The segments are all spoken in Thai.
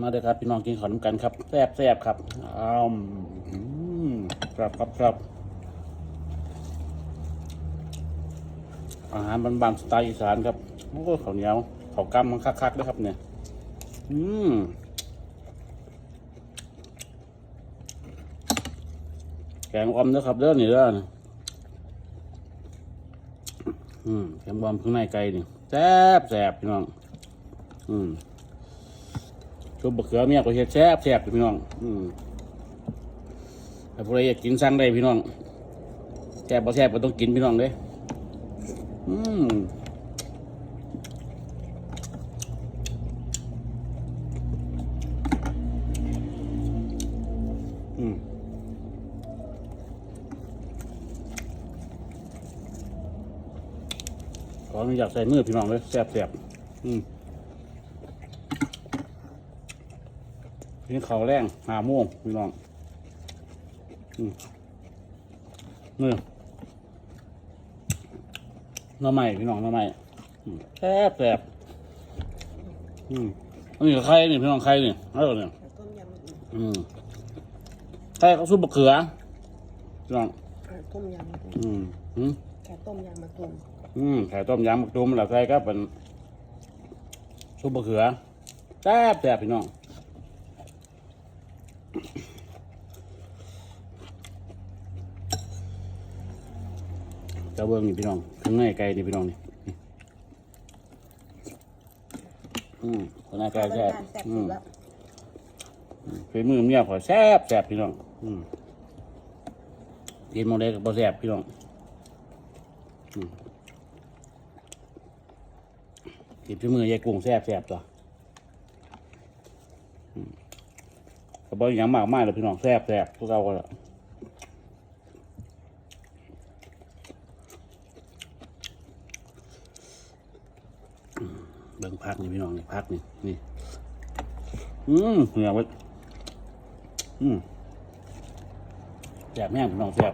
มาเลยครับ พี่น้องกินขอนมกันครับแซ่บแซ่บครับอ้าวอืมครับครับครับอาหารบานๆสไตล์อีสานครับโอ้ข้าวเหนียวข้าวกำมันคักๆด้วยครับเนี่ย อืมแกงอมนะครับเด้อนี่เด้อนี่อืมแกงออมข้างในไก่นี่ แซ่บแซ่บพี่น้อง อืมชุบบะเขือเมียก็เฮ็ดแซ่บแซ่บพี่น้อง อืมถ้าผู้ใดอยากกินสั่งได้พี่น้องแซ่บบ่แซ่บก็ต้องกินพี่น้องเด้อืม ออนุญาตใส่มือพี่น้องเลยแซ่บแซ่บอืมนี่เขาวแรงหาโม่วงพี่น้อง อืมนี่หน้ำใหม่พี่น้องหน้ำใหม่อืมแซ่บแซ่บอืมอันนี้ใครนี่พี่น้องใครนี่เออเนี่ยต้มยำอีกอืมใครเขาซุปบะเขือพี่น้องอ่าต้มยำมะตูมอืมอืมแค่ต้มยำมะตูม อืมไข่ต้มยำบักตูมแล้วใครก็เป็นซุปบะเขือแซ่บแซ่บพี่น้องเจ้าเบิ้งนี่พี่น้องข้างในไก่นี่พี่น้องนี่อืมข้างในไก่แซ่บแซ่บอืสุมดแล้วฝีมือเมียขอยแซ่บแซ่บพี่น้อง อืมกินโมเดลกับบ่แซ่บพี่น้อง อืม กินฝีมือยายกุ้งแซ่บแซ่บตัวอืมก็บ่หยังมากมายเลยพี่น้องแซ่บแซ่บพวกเราก็ละเบิ่งพักนี่พี่น้องนี่พักนี่นี่อืมเหนียวไว้อืมแซ่บแม่งพี่น้องแซ่บ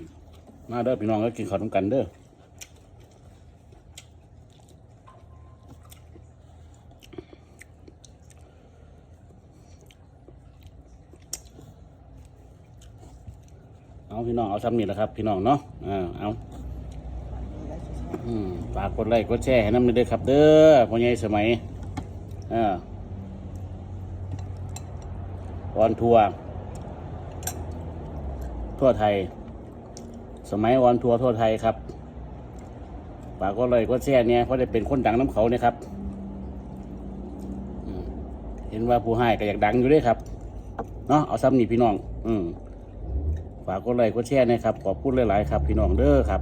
มมาเด้อพี่น้องก็กินข้าวต้มกันเด้อ เอาพี่น้องเอาซ้ำนี่แหละครับพี่น้องเนาะอ่าเอาอืมฝากกดไลค์กดแชร์ให้น้ำเด้อครับ เด้อพ่อใหญ่สมัยอ่าออนทัวร์ทั่วไทย สมัยออนทัวร์ทั่วไทยครับฝากกดไลค์กดแชร์เนี่ยเพราะได้เป็นคนดังน้ำเขาเนี่ยครับเห็นว่าผู้ให้ก็อยากดังอยู่ด้วยครับเนาะเอาซ้ำนี่พี่น้อง อืม ฝากกดไลค์กดแชร์นะครับขอบคุณหลาย ๆ ครับ พี่น้องเด้อครับ